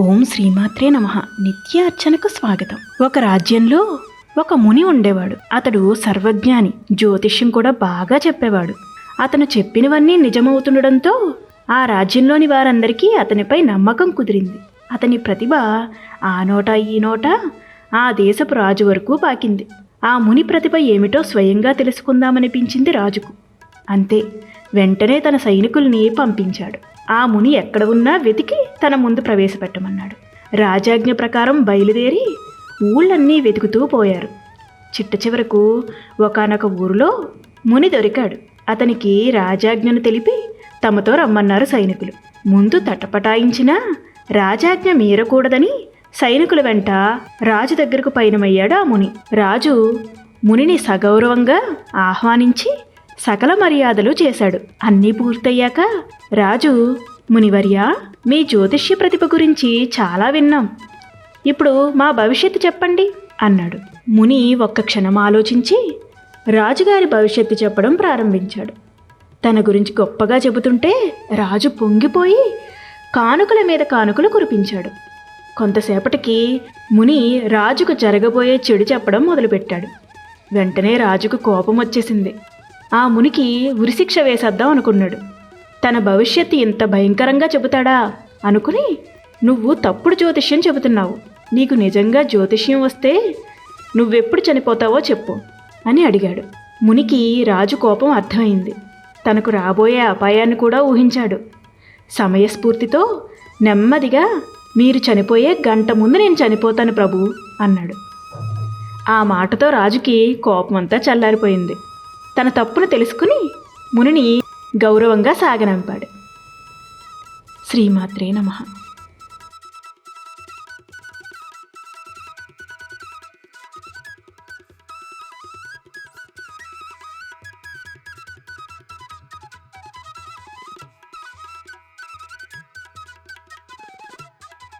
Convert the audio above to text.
ఓం శ్రీమాత్రే నమ. నిత్య అర్చనకు స్వాగతం. ఒక రాజ్యంలో ఒక ముని ఉండేవాడు. అతడు సర్వజ్ఞాని జ్యోతిష్యం కూడా బాగా చెప్పేవాడు. అతను చెప్పినవన్నీ నిజమవుతుండడంతో ఆ రాజ్యంలోని వారందరికీ అతనిపై నమ్మకం కుదిరింది. అతని ప్రతిభ ఆ నోట ఈ నోట ఆ దేశపు రాజు వరకు పాకింది. ఆ ముని ప్రతిభ ఏమిటో స్వయంగా తెలుసుకుందామనిపించింది రాజుకు. అంతే వెంటనే తన సైనికుల్ని పంపించాడు. ఆ ముని ఎక్కడ ఉన్నా వెతికి తన ముందు ప్రవేశపెట్టమన్నాడు. రాజాజ్ఞ ప్రకారం బయలుదేరి ఊళ్ళన్నీ వెతుకుతూ పోయారు. చిట్ట చివరకు ఒకనొక ఊరిలో ముని దొరికాడు. అతనికి రాజాజ్ఞను తెలిపి తమతో రమ్మన్నారు సైనికులు. ముందు తటపటాయించినా రాజాజ్ఞ మీరకూడదని సైనికుల వెంట రాజు దగ్గరకు పయనమయ్యాడు ఆ ముని. రాజు మునిని సగౌరవంగా ఆహ్వానించి సకల మర్యాదలు చేశాడు. అన్నీ పూర్తయ్యాక రాజు మునివర్య మీ జ్యోతిష్య ప్రతిభ గురించి చాలా విన్నాం. ఇప్పుడు మా భవిష్యత్తు చెప్పండి అన్నాడు. ముని ఒక్క క్షణం ఆలోచించి రాజుగారి భవిష్యత్తు చెప్పడం ప్రారంభించాడు. తన గురించి గొప్పగా చెబుతుంటే రాజు పొంగిపోయి కానుకల మీద కానుకలు కురిపించాడు. కొంతసేపటికి ముని రాజుకు జరగబోయే చెడు చెప్పడం మొదలుపెట్టాడు. వెంటనే రాజుకు కోపం వచ్చేసింది ఆ మునికి ఉరిశిక్ష వేసేద్దాం అనుకున్నాడు. తన భవిష్యత్తు ఇంత భయంకరంగా చెబుతాడా? అనుకుని నువ్వు తప్పుడు జ్యోతిష్యం చెబుతున్నావు. నీకు నిజంగా జ్యోతిష్యం వస్తే నువ్వెప్పుడు చనిపోతావో చెప్పు అని అడిగాడు. మునికి రాజు కోపం అర్థమైంది. తనకు రాబోయే అపాయాన్ని కూడా ఊహించాడు. సమయస్ఫూర్తితో నెమ్మదిగా మీరు చనిపోయే గంట ముందు నేను చనిపోతాను ప్రభు అన్నాడు. ఆ మాటతో రాజుకి కోపమంతా చల్లారిపోయింది. తన తప్పును తెలుసుకుని మునిని గౌరవంగా సాగనంపాడు. శ్రీమాత్రే నమః.